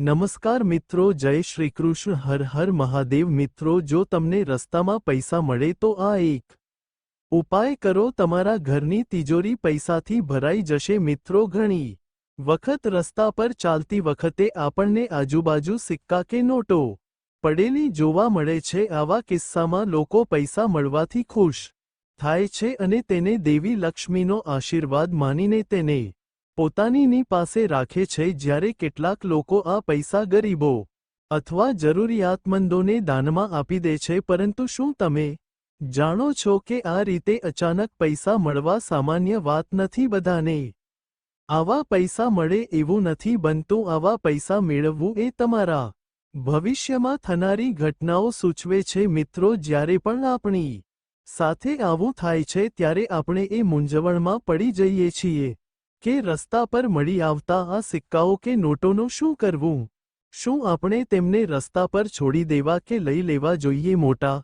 નમસ્કાર મિત્રો, જય શ્રી કૃષ્ણ. હર હર મહાદેવ મિત્રો, જો તમને રસ્તામાં પૈસા મળે તો આ એક ઉપાય કરો. તમારા ઘરની તિજોરી પૈસાથી ભરાઈ જશે મિત્રો ઘણી વખત રસ્તા પર ચાલતી વખતે આપણને આજુબાજુ સિક્કા કે નોટો પડેલી જોવા મળે છે. આવા કિસ્સામાં લોકો પૈસા મળવાથી ખુશ થાય છે અને તેને દેવી લક્ષ્મીનો આશીર્વાદ માનીને તેને પોતાનીની પાસે રાખે છે જ્યારે કેટલાક લોકો આ પૈસા ગરીબો અથવા જરૂરિયાતમંદોને દાનમાં આપી દે છે, પરંતુ શું તમે જાણો છો કે આ રીતે અચાનક પૈસા મળવા સામાન્ય વાત નથી બધાને? આવા પૈસા મળે એવું નથી બનતું, આવા પૈસા મેળવવું એ તમારા ભવિષ્યમાં થનારી ઘટનાઓ સૂચવે છે. મિત્રો, જ્યારે પણ આપણી સાથે આવું થાય છે, ત્યારે આપણે એ મૂંઝવણમાં પડી જઈએ છીએ. કે રસ્તા પર મળી આવતા આ સિક્કાઓ કે નોટોનું શું કરવું? શું આપણે તેમને રસ્તા પર છોડી દેવા કે લઈ લેવા જોઈએ મોટા?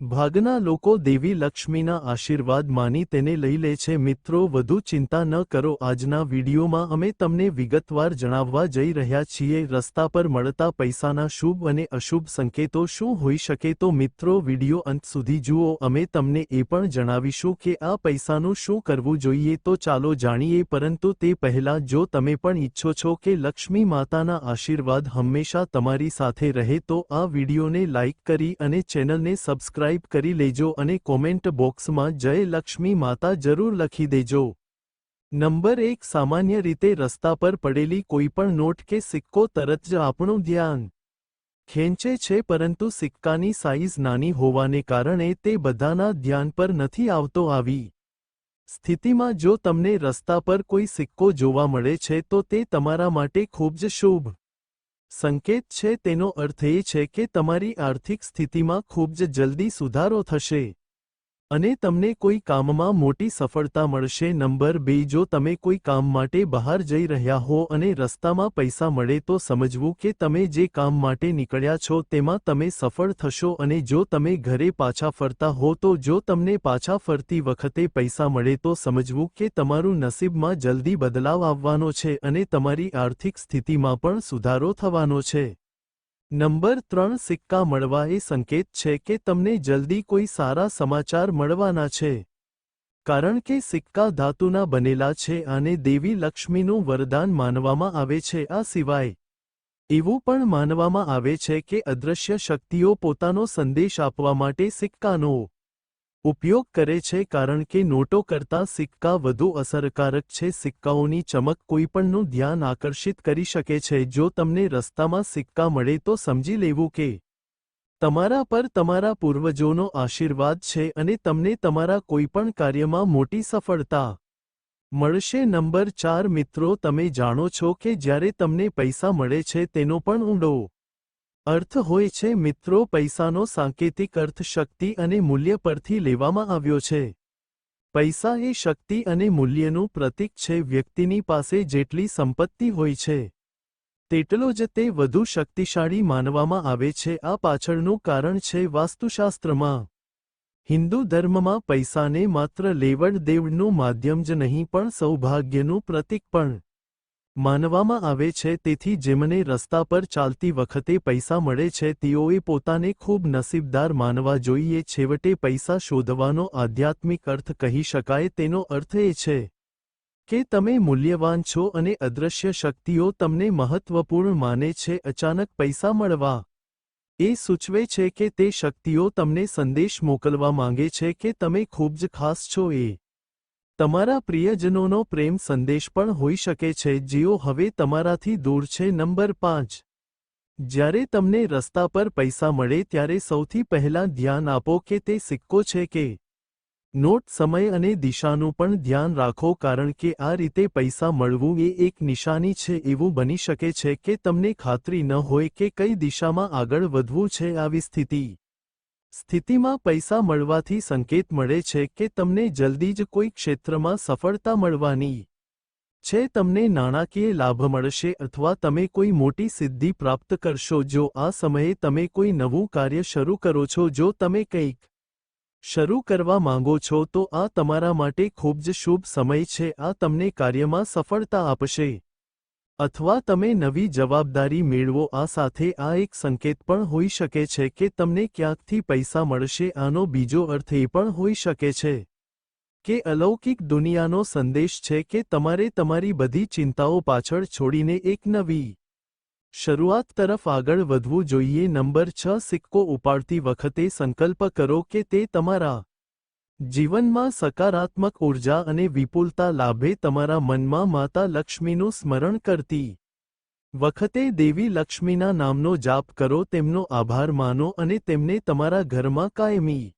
ભાગના લોકો દેવી લક્ષ્મીના આશીર્વાદ માની તેને લઈ લે છે. મિત્રો, વધુ ચિંતા ન કરો. આજના વિડીયોમાં અમે તમને વિગતવાર જણાવવા જઈ રહ્યા છીએ. રસ્તા પર મળતા પૈસાના શુભ અને અશુભ સંકેતો શું હોઈ શકે તો મિત્રો, વીડિયો અંત સુધી જુઓ. અમે તમને એ પણ જણાવીશું કે આ પૈસાનું શું કરવું જોઈએ તો ચાલો જાણીએ. પરંતુ તે પહેલાં, જો તમે પણ ઈચ્છો છો કે લક્ષ્મી માતાના આશીર્વાદ હંમેશા તમારી સાથે રહે તો આ વિડીયોને લાઇક કરી અને ચેનલને સબસ્ક્રાઇબ કરી લેજો અને કોમેન્ટ બોક્સમાં જય લક્ષ્મી માતા જરૂર લખી દેજો. નંબર એક સામાન્ય રીતે રસ્તા પર પડેલી કોઈપણ નોટ કે સિક્કો તરત જ આપણું ધ્યાન ખેંચે છે પરંતુ સિક્કાની સાઇઝ નાની હોવાને કારણે તે બધાના ધ્યાન પર નથી આવતો આવી. સ્થિતિમાં જો તમને રસ્તા પર કોઈ સિક્કો જોવા મળે છે તો તે તમારા માટે ખૂબ જ શુભ. સંકેત છે તેનો અર્થ એ છે કે તમારી આર્થિક સ્થિતિમાં ખૂબ જ જલ્દી સુધારો થશે. અને તમને કોઈ કામમાં મોટી સફળતા મળશે. નંબર બે, જો તમે કોઈ કામ માટે બહાર જઈ રહ્યા હો અને રસ્તામાં પૈસા મળે તો સમજવું કે તમે જે કામ માટે નીકળ્યા છો તેમાં તમે સફળ થશો અને જો તમે ઘરે પાછા ફરતા હો તો જો તમને પાછા ફરતી વખતે પૈસા મળે તો સમજવું કે તમારું નસીબમાં જલ્દી બદલાવ આવવાનો છે અને તમારી આર્થિક સ્થિતિમાં પણ સુધારો થવાનો છે. નંબર ત્રણ સિક્કા મળવા એ સંકેત છે કે તમને જલ્દી કોઈ સારા સમાચાર મળવાના છે. કારણ કે સિક્કા ધાતુના બનેલા છે અને દેવી લક્ષ્મીનું વરદાન માનવામાં આવે છે આ સિવાય. એવું પણ માનવામાં આવે છે કે અદૃશ્ય શક્તિઓ પોતાનો સંદેશ આપવા માટે સિક્કાનો ઉપયોગ કરે છે કારણ કે નોટો કરતાં સિક્કા વધુ અસરકારક છે. સિક્કાઓની ચમક કોઈપણનું ધ્યાન આકર્ષિત કરી શકે છે. જો તમને રસ્તામાં સિક્કા મળે તો સમજી લેવું કે તમારા પર તમારા પૂર્વજોનો આશીર્વાદ છે અને તમને તમારા કોઈપણ કાર્યમાં મોટી સફળતા મળશે. નંબર ચાર મિત્રો, તમે જાણો છો કે જ્યારે તમને પૈસા મળે છે તેનો પણ ઊંડો અર્થ હોય છે, મિત્રો, પૈસાનો સાંકેતિક અર્થ શક્તિ અને મૂલ્ય પરથી લેવામાં આવ્યો છે. પૈસા એ શક્તિ અને મૂલ્યનું પ્રતીક છે, વ્યક્તિની પાસે જેટલી સંપત્તિ હોય છે, તેટલો જ તે વધુ શક્તિશાળી માનવામાં આવે છે. આ પાછળનું કારણ છે વાસ્તુશાસ્ત્રમાં. હિન્દુ ધર્મમાં પૈસાને માત્ર લેવડ દેવડનું માધ્યમ જ નહીં, પણ સૌભાગ્યનું પ્રતીક પણ. માનવામાં આવે છે, તેથી જેમને રસ્તા પર ચાલતી વખતે પૈસા મળે છે, તેઓએ પોતાને ખૂબ નસીબદાર માનવા જોઈએ. છેવટે પૈસા શોધવાનો આધ્યાત્મિક અર્થ કહી શકાય. તેનો અર્થ એ છે કે તમે મૂલ્યવાન છો અને અદૃશ્ય શક્તિઓ તમને મહત્વપૂર્ણ માને છે. અચાનક પૈસા મળવા એ સૂચવે છે કે તે શક્તિઓ તમને સંદેશ મોકલવા માંગે છે કે તમે ખૂબ જ ખાસ છો એ તમારા પ્રિયજનોનો પ્રેમ સંદેશ પણ હોઈ શકે છે, જેઓ હવે તમારાથી દૂર છે. નંબર પાંચ. જ્યારે તમને રસ્તા પર પૈસા મળે, ત્યારે સૌથી પહેલાં ધ્યાન આપો કે તે સિક્કો છે કે નોટ સમય અને દિશાનું પણ ધ્યાન રાખો, કારણ કે આ રીતે પૈસા મળવું એ એક નિશાની છે. એવું બની શકે છે કે તમને ખાતરી ન હોય કે કઈ દિશામાં આગળ વધવું છે. આવી સ્થિતિ સ્થિતિમાં પૈસા મળવાથી સંકેત મળે છે કે તમને જલ્દી જ કોઈ ક્ષેત્રમાં સફળતા મળવાની છે, તમને નાણાકીય લાભ મળશે અથવા તમે કોઈ મોટી સિદ્ધિ પ્રાપ્ત કરશો. જો આ સમયે તમે કોઈ નવું કાર્ય શરૂ કરો છો, જો તમે કંઈક શરૂ કરવા માંગો છો, તો આ તમારા માટે ખૂબ જ શુભ સમય છે. આ તમને કાર્યમાં સફળતા આપશે. અથવા તમે નવી જવાબદારી મેળવો, આ સાથે આ એક સંકેત પણ હોઈ શકે છે કે તમને ક્યાંકથી પૈસા મળશે, આનો બીજો અર્થ એ પણ હોઈ શકે છે કે અલૌકિક દુનિયાનો સંદેશ છે કે તમારે તમારી બધી ચિંતાઓ પાછળ છોડીને એક નવી શરૂઆત તરફ આગળ વધવું જોઈએ. નંબર છ, સિક્કો ઉપાડતી વખતે સંકલ્પ કરો કે તે તમારા જીવનમાં સકારાત્મક ઊર્જા અને વિપુલતા લાભે તમારા મનમાં માતા લક્ષ્મીનું સ્મરણ કરતી. વખતે દેવી લક્ષ્મીના નામનો જાપ કરો, તેમનો આભાર માનો અને તેમને તમારા ઘરમાં કાયમી.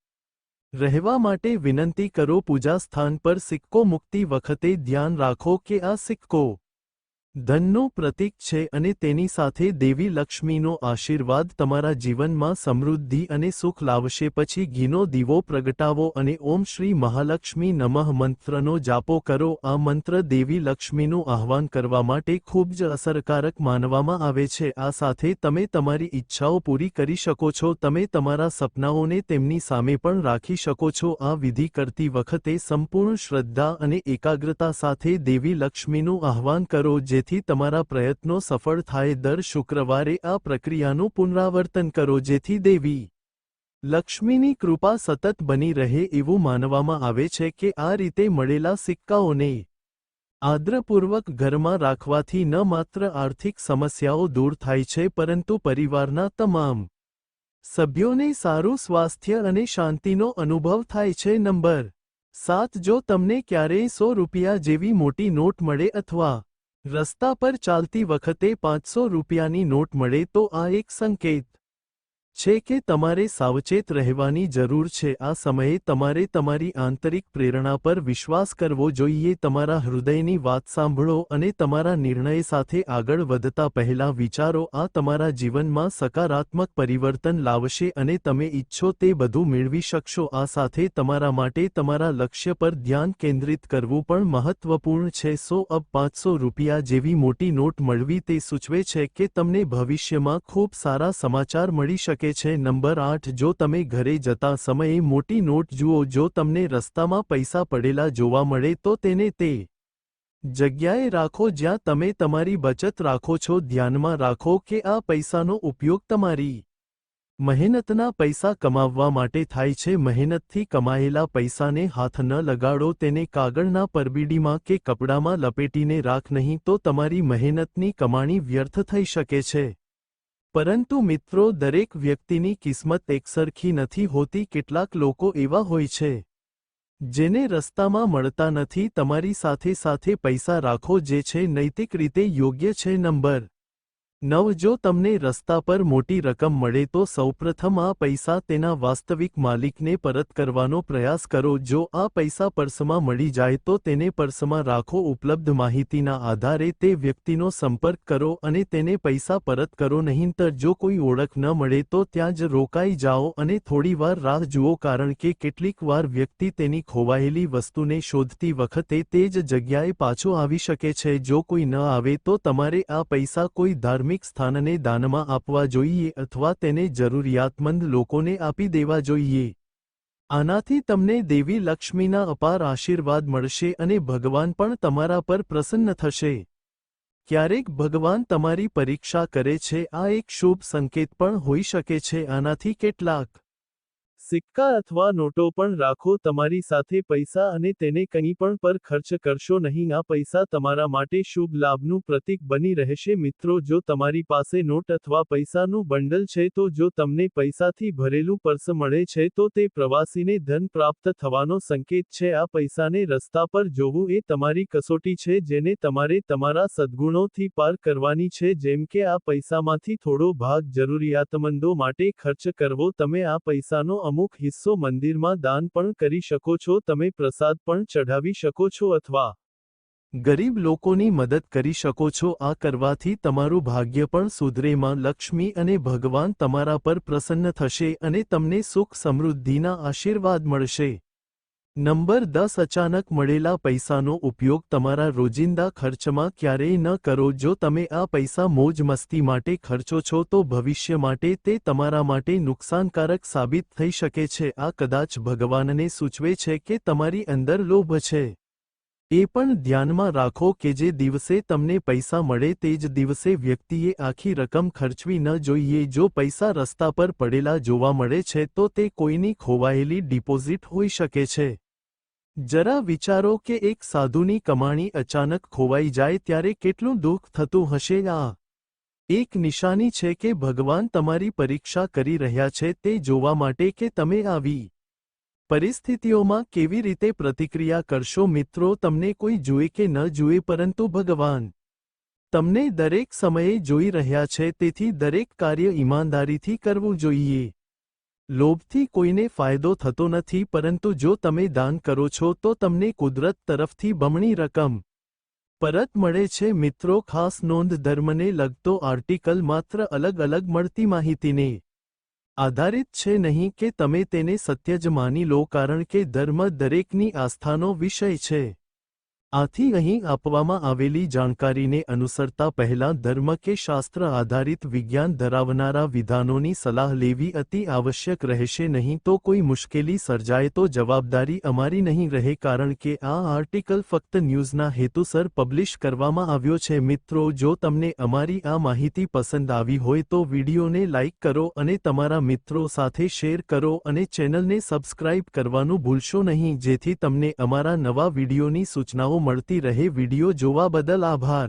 રહેવા માટે વિનંતી કરો, પૂજા સ્થાન પર સિક્કો મૂકતી વખતે ધ્યાન રાખો કે આ સિક્કો ધનનું પ્રતીક છે અને તેની સાથે દેવી લક્ષ્મીનો આશીર્વાદ તમારા જીવનમાં સમૃદ્ધિ અને સુખ લાવશે. પછી ઘીનો દીવો પ્રગટાવો અને ઓમ શ્રી મહાલક્ષ્મી નમઃ મંત્રનો જાપો કરો. આ મંત્ર દેવી લક્ષ્મીનું આહ્વાન કરવા માટે ખૂબ જ અસરકારક માનવામાં આવે છે. આ સાથે તમે તમારી ઈચ્છાઓ પૂરી કરી શકો છો. તમે તમારા સપનાઓને તેમની સામે પણ રાખી શકો છો. આ વિધિ કરતી વખતે સંપૂર્ણ શ્રદ્ધા અને એકાગ્રતા સાથે દેવી લક્ષ્મીનું આહ્વાન કરો. જે જેથી તમારા પ્રયત્નો સફળ થાય. દર શુક્રવારે આ પ્રક્રિયાનું પુનરાવર્તન કરો, જેથી દેવી લક્ષ્મીની કૃપા સતત બની રહે એવું માનવામાં આવે છે કે આ રીતે મળેલા સિક્કાઓને આદ્રપૂર્વક ઘરમાં રાખવાથી ન માત્ર આર્થિક સમસ્યાઓ દૂર થાય છે, પરંતુ પરિવારના તમામ સભ્યોને સારું સ્વાસ્થ્ય અને શાંતિનો અનુભવ થાય છે. નંબર સાત, જો તમને ક્યારેય સો રૂપિયા જેવી મોટી નોટ મળે અથવા રસ્તા પર ચાલતી વખતે પાંચસો રૂપિયાની નોટ મળે તો આ એક સંકેત. છે કે તમારે સાવચેત રહેવાની જરૂર છે. આ સમયે તમારે તમારી આંતરિક પ્રેરણા પર વિશ્વાસ કરવો જોઈએ. તમારા હૃદયની વાત સાંભળો અને તમારા નિર્ણય સાથે આગળ વધતા પહેલા વિચારો, આ તમારા જીવનમાં સકારાત્મક પરિવર્તન લાવશે અને તમે ઈચ્છો તે બધું મેળવી શકશો. આ સાથે તમારા માટે તમારા લક્ષ્ય પર ધ્યાન કેન્દ્રિત કરવું પણ મહત્વપૂર્ણ છે. સો અબ પાંચસો રૂપિયા જેવી મોટી નોટ મળવી તે સૂચવે છે કે તમને ભવિષ્યમાં ખૂબ સારા સમાચાર મળી શકે શકે છે? નંબર આઠ, જો તમે ઘરે જતા સમયે મોટી નોટ જુઓ, જો તમને રસ્તામાં પૈસા પડેલા જોવા મળે, તો તેને તે જગ્યાએ રાખો જ્યાં તમે તમારી બચત રાખો છો. ધ્યાનમાં રાખો કે આ પૈસાનો ઉપયોગ તમારી મહેનતના પૈસા કમાવવા માટે થાય છે. મહેનતથી કમાયેલા પૈસાને હાથ ન લગાડો, તેને કાગળના પરબીડીમાં કે કપડામાં લપેટીને રાખ નહીં, તો તમારી મહેનતની કમાણી વ્યર્થ થઈ શકે છે. પરંતુ મિત્રો, દરેક વ્યક્તિની કિસ્મત એકસરખી નથી હોતી. કેટલાક લોકો એવા હોય છે, જેને રસ્તામાં મળતા નથી. તમારી સાથે સાથે પૈસા રાખો, જે છે નૈતિક રીતે યોગ્ય છે. નંબર નવ, જો તમને રસ્તા પર મોટી રકમ મળે તો સૌપ્રથમ આ પૈસા તેના વાસ્તવિક માલિકને પરત કરવાનો પ્રયાસ કરો. જો આ પૈસા પર્સમાં મળી જાય તો તેને પર્સમાં રાખો. ઉપલબ્ધ માહિતીના આધારે તે વ્યક્તિનો સંપર્ક કરો અને તેને પૈસા પરત કરો. નહીંતર જો કોઈ ઓળખ ન મળે તો ત્યાં જ રોકાઈ જાઓ અને થોડીવાર રાહ જુઓ, કારણ કે કેટલીક વાર વ્યક્તિ તેની ખોવાયેલી વસ્તુને શોધતી વખતે તે જ જગ્યાએ પાછો આવી શકે છે. જો કોઈ ન આવે તો તમારે આ પૈસા કોઈ ધાર્મિક ધાર્મિક સ્થાનને દાનમાં આપવા જોઈએ અથવા તેને જરૂરિયાતમંદ લોકોને આપી દેવા જોઈએ. આનાથી તમને દેવી લક્ષ્મીના અપાર આશીર્વાદ મળશે અને ભગવાન પણ તમારા પર પ્રસન્ન થશે. ક્યારેક ભગવાન તમારી પરીક્ષા કરે છે. આ એક શુભ સંકેત પણ હોઈ શકે છે. આનાથી કેટલાક સિક્કા અથવા નોટો પણ રાખો, તમારી સાથે પૈસા અને તેને કંઈ પણ પર ખર્ચ કરશો નહીં. આ પૈસા તમારા માટે શુભ લાભનું પ્રતીક બની રહેશે. મિત્રો, જો તમારી પાસે નોટ અથવા પૈસાનું બંડલ છે, તો જો તમને પૈસાથી ભરેલું પર્સ મળે છે, તો તે પ્રવાસીને ધન પ્રાપ્ત થવાનો સંકેત છે. આ પૈસાને રસ્તા પર જોવું એ તમારી કસોટી છે, જેને તમારે તમારા સદ્ગુણોથી પાર કરવાની છે. જેમ કે, આ પૈસામાંથી થોડો ભાગ જરૂરિયાતમંદો માટે ખર્ચ કરવો. તમે આ પૈસાનો અમુક હિસ્સો મંદિરમાં દાન પણ કરી શકો છો, તમે પ્રસાદ પણ ચઢાવી શકો છો અથવા ગરીબ લોકોની મદદ કરી શકો છો. આ કરવાથી તમારું ભાગ્ય પણ સુધરેમાં લક્ષ્મી અને ભગવાન તમારા પર પ્રસન્ન થશે અને તમને સુખ સમૃદ્ધિના આશીર્વાદ મળશે. નંબર દસ અચાનક મળેલા પૈસાનો ઉપયોગ તમારા રોજિંદા ખર્ચમાં ક્યારેય ન કરો. જો તમે આ પૈસા મોજ મસ્તી માટે ખર્ચો છો, તો ભવિષ્ય માટે તે તમારા માટે નુકસાનકારક સાબિત થઈ શકે છે. આ કદાચ ભગવાનને સૂચવે છે કે તમારી અંદર લોભ છે. એ પણ ધ્યાનમાં રાખો કે જે દિવસે તમને પૈસા મળે, તે જ દિવસે વ્યક્તિએ આખી રકમ ખર્ચવી ન જોઈએ. જો પૈસા રસ્તા પર પડેલા જોવા મળે છે, તો તે કોઈની ખોવાયેલી ડિપોઝિટ હોઈ શકે છે. જરા વિચારો કે એક સાધુની કમાણી અચાનક ખોવાઈ જાય ત્યારે કેટલું દુઃખ થતું હશે? આ એક નિશાની છે કે ભગવાન તમારી પરીક્ષા કરી રહ્યા છે તે જોવા માટે કે તમે આવી પરિસ્થિતિઓમાં કેવી રીતે પ્રતિક્રિયા કરશો? મિત્રો, તમને કોઈ જુએ કે ન જુએ પરંતુ ભગવાન તમને દરેક સમયે જોઈ રહ્યા છે તેથી દરેક કાર્ય ઈમાનદારીથી કરવું જોઈએ. લોભથી કોઈને ફાયદો થતો નથી, પરંતુ જો તમે દાન કરો છો, તો તમને કુદરત તરફથી બમણી રકમ પરત મળે છે. મિત્રો, ખાસ નોંધ ધર્મને લગતો આર્ટિકલ માત્ર અલગ અલગ મળતી માહિતીને આધારિત છે નહીં કે તમે તેને સત્ય જ માની લો, કારણ કે ધર્મ દરેકની આસ્થાનો વિષય છે. આથી અહીં આપવામાં આવેલી જાણકારીને અનુસરતા પહેલાં ધર્મ કે શાસ્ત્ર આધારિત વિજ્ઞાન ધરાવનારા વિધાનોની સલાહ લેવી અતિ આવશ્યક રહેશે નહીં તો કોઈ મુશ્કેલી સર્જાય તો જવાબદારી અમારી નહીં રહે કારણ કે આ આર્ટિકલ ફક્ત ન્યૂઝના હેતુસર પબ્લિશ કરવામાં આવ્યો છે. મિત્રો, જો તમને અમારી આ માહિતી પસંદ આવી હોય તો વિડીયોને લાઇક કરો અને તમારા મિત્રો સાથે શેર કરો અને ચેનલને સબસ્ક્રાઇબ કરવાનું ભૂલશો નહીં જેથી તમને અમારા નવા વિડીયોની સૂચનાઓ મળતી રહે. વીડિયો જોવા બદલ આભાર.